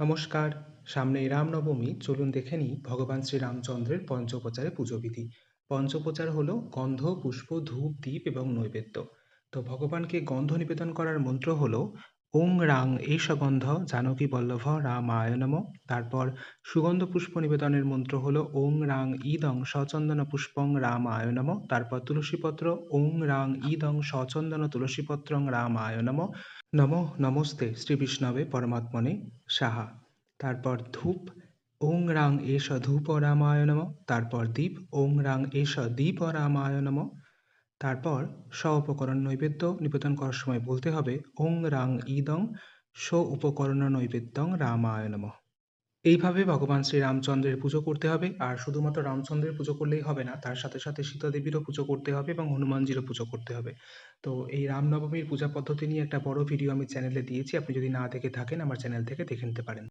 নমস্কার, সামনেই রামনবমী, চলুন দেখে নিই ভগবান শ্রীরামচন্দ্রের পঞ্চোপচারে পুজো বিধি পঞ্চোপচার হলো গন্ধ, পুষ্প, ধূপ দ্বীপ এবং নৈবেদ্য। তো ভগবানকে গন্ধ নিবেদন করার মন্ত্র হলো ওং রাং এই গন্ধ জানকী বল্লভ, রামায় নম। তারপর সুগন্ধ পুষ্প নিবেদনের মন্ত্র হলো ওং রাং ইদং সচন্দন পুষ্পং রামায় নম। তারপর তুলসীপত্র, ওং রাং ইদং সচন্দন তুলসীপত্রং রামায় নম। নম, নমস্তে, শ্রী বিষ্ণবে পরমাত্মনে সাহা। তারপর ধূপ, ওং রাং এষ ধূপ রামায় নম। তারপর দীপ, ওং রাং এষ দীপ রামায় নম। তারপর স্ব উপকরণ নৈবেদ্য নিবেদন করার সময় বলতে হবে, ওং রাং ইদং স্ব উপকরণ নৈবেদ্যং রামায় নম। এইভাবে ভগবান শ্রী রামচন্দ্রের পুজো করতে হবে, আর শুধুমাত্র রামচন্দ্রের পুজো করলেই হবে না, তার সাথে সাথে সীতা দেবীরও পুজো করতে হবে এবং হনুমানজিরও পুজো করতে হবে। তো এই রামনবমীর পূজা পদ্ধতি নিয়ে একটা বড় ভিডিও আমি চ্যানেলে দিয়েছি, আপনি যদি না দেখে থাকেন, আমার চ্যানেল থেকে দেখে নিতে পারেন।